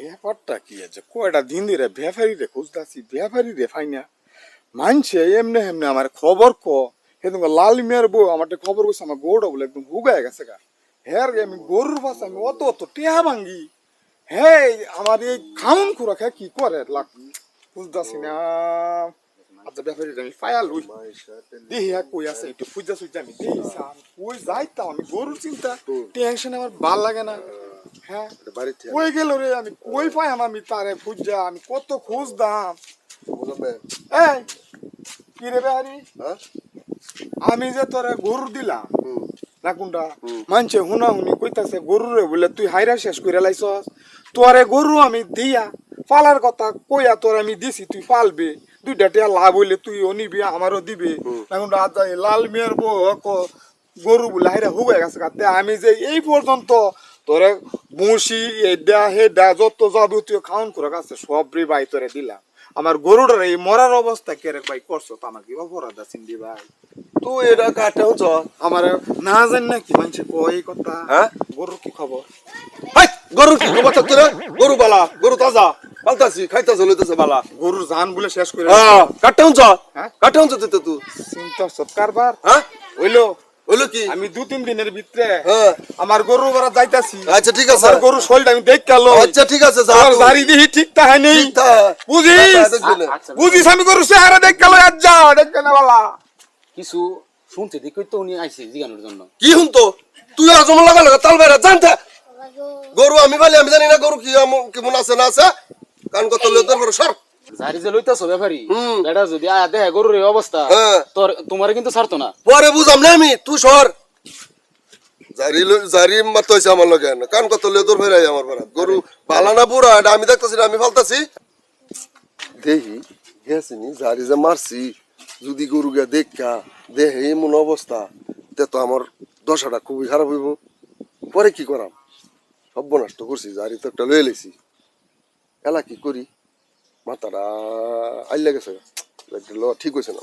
ব্যাপারটা কি আছে? কয়টা দিন ধরে ব্যাপারি রে খুঁজতাছি ব্যাপারি রে ফাই না। মানছে এমনি এমনি আমার খবর ক। সেদিন লাল মিয়ার বউ আমার খবর কইছে আমার গৌড়া বলে একদম হুগায় গেছে গা। হ্যাঁ আমি গরুর পাশে আমি অত অত টেহা ভাঙ্গি। হ্যাঁ আমার এই খাউন খুরা খা কি করে? লাগ বুঝতাছি না। আচ্ছা ব্যাপারি আমি ফায়াল উই দিহি হ্যাঁ কই আছে একটু ফুজা সুজা আমি দিহি কই যাইতাম আমি গরুর চিন্তা। টেনশন আমার ভালো লাগে না। হ্যাঁ? কই গেল রে আমি? কই আমি তারে খুঁজা? আমি কত খুঁজদাম এই কি রে বেহারি? হ্যাঁ? আমি যে তোরে গরু দিলাম না কোনটা। মানছে হুনা হুনি কইতাছে গরু রে বলে তুই হাইরা শেষ করে লাইছস। তোরে গরু আমি দিয়া পালার কথা কইয়া তোর আমি দিছি তুই পালবে। দুইটা টিয়া লাভ হইলে তুই নিবি আমারও দিবে। আজ লাল মিয়ার বউ গরু বলে হাইরা হুগাই গেছে কাতে আমি যে এই পর্যন্ত তোরে বসি এডা হেডা যত যাবতীয় খাওন করে গেছে সব রে ভাই তোরে দিলাম। আমার গরুটার এই মরার অবস্থা কে রে ভাই করছ তো আমার কি অপরাধ আছে রে ভাই। তুই এটা কাটে হচ্ছ আমার না জানি না কি মানছে কই কথা? হ্যাঁ? গরুর কি খবর? হাই গরু কি খবর তো রে গরু বালা গরু তাজা। পালতাছি খাইতাছে লইতেছে বালা। গরুর জান বলে শেষ করে হ্যাঁ কাটে হচ্ছ হ্যাঁ? কাটে হচ্ছ তুই তো তুই। চিন্তা সৎকারবার হ্যাঁ? হইল। হইল কি? আমি দু তিন দিনের ভিতরে হ্যাঁ। আমার গরু বেড়া যাইতাছি। আচ্ছা ঠিক আছে। গরু শরীরটা আমি দেখ গেল আচ্ছা ঠিক আছে যা আমার দিহি ঠিক নেই। বুঝিস? তা দেখবি না। বুঝিস আমি গরু চেহারা দেখ গেল আজ যা দেখ কেন বালা। কিছু শুনছে দেখি তো উনি আইছে জিগানোর জন্য। কি হুনতো তুই আর জমা লাগা লাগা তাল বাইরা জানতে? গরু আমি বলি আমি জানি না গরু কি কেমন আছে না আছে। কান কত লোদের বড় সর যে লইতাছো ব্যাপারি হুম। এটা যদি আয়া গরুর এই অবস্থা। তোর তোমার কিন্তু ছাড়তো না। পরে বুঝাম না আমি? তুই সর জারি জারি মারতে হয়েছে আমার লগে। কান কত লেদর ফেরাই আমার পাড়া গরু ভালা না বুড়া এটা আমি দেখতেছি না আমি ফালতাছি। দেখি গেছি নি জারি যে মারছি যদি গরু গে দেখা দেহে এমন অবস্থা তে তো আমার দশাটা খুবই খারাপ হইব। পরে কি করাম সব নষ্ট করছি জারি তো একটা লয়ে লেছি। এলা কি করি? মাথাটা আইলে গেছে ঠিক হয়েছে না।